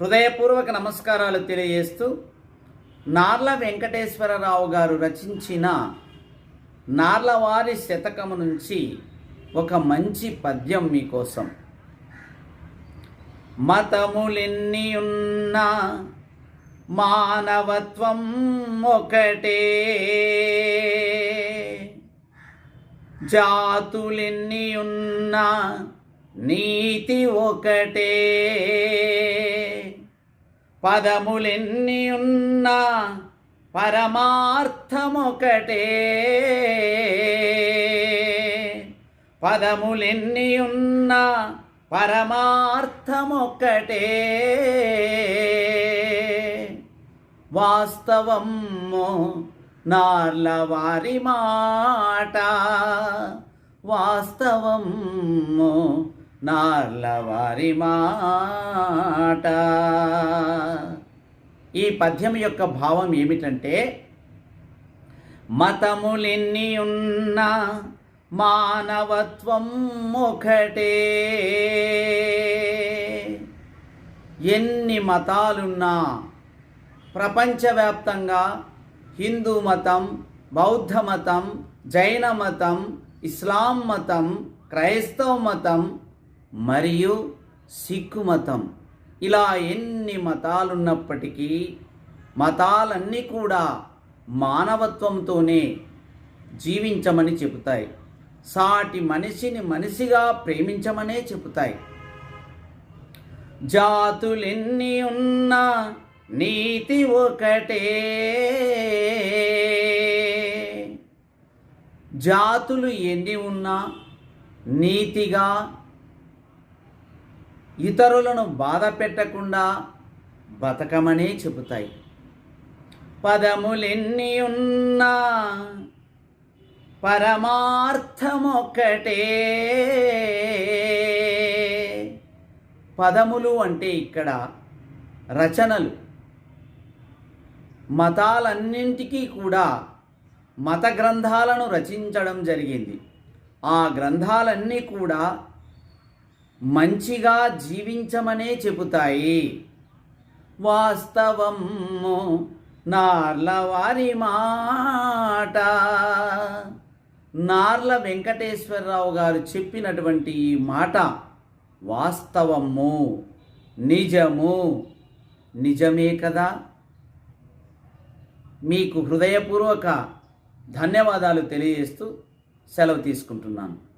హృదయపూర్వక నమస్కారాలు తెలియజేస్తూ నార్ల వెంకటేశ్వరరావు గారు రచించిన నార్లవారి శతకము నుంచి ఒక మంచి పద్యం మీకోసం. మతములెన్ని ఉన్నా మానవత్వం ఒకటే. జాతులెన్ని ఉన్నా నీతి ఒకటే. పదములెన్ని ఉన్నా పరమార్థమొకటే. పదములెన్ని ఉన్నా పరమార్థమొక్కటే. వాస్తవము నార్ల వారి మాట. వాస్తవము నార్ల వారి మాట. ఈ పద్యం యొక్క భావం ఏమిటంటే మతములెన్ని ఉన్నా మానవత్వం ఒకటే. ఎన్ని మతాలున్నా ప్రపంచవ్యాప్తంగా హిందూ మతం బౌద్ధ మతం జైన మతం ఇస్లాం మతం క్రైస్తవ మతం మరియు సిక్కు మతం ఇలా ఎన్ని మతాలున్నప్పటికీ మతాలన్నీ కూడా మానవత్వంతోనే జీవించమని చెబుతాయి. సాటి మనిషిని మనిషిగా ప్రేమించమనే చెబుతాయి. జాతులెన్ని ఉన్నా నీతి ఒకటే. జాతులు ఎన్ని ఉన్నా నీతిగా ఇతరులను బాధ పెట్టకుండా బతకమనే చెబుతాయి. పదములెన్ని ఉన్నా పరమార్థమొక్కటే. పదములు అంటే ఇక్కడ రచనలు. మతాలన్నింటికీ కూడా మత గ్రంథాలను రచించడం జరిగింది. ఆ గ్రంథాలన్నీ కూడా మంచిగా జీవించమనే చెబుతాయి. వాస్తవము నార్ల వారి మాట. నార్ల వెంకటేశ్వరరావు గారు చెప్పినటువంటి ఈ మాట వాస్తవము నిజము. నిజమే కదా? మీకు హృదయపూర్వక ధన్యవాదాలు తెలియజేస్తూ సెలవు తీసుకుంటున్నాను.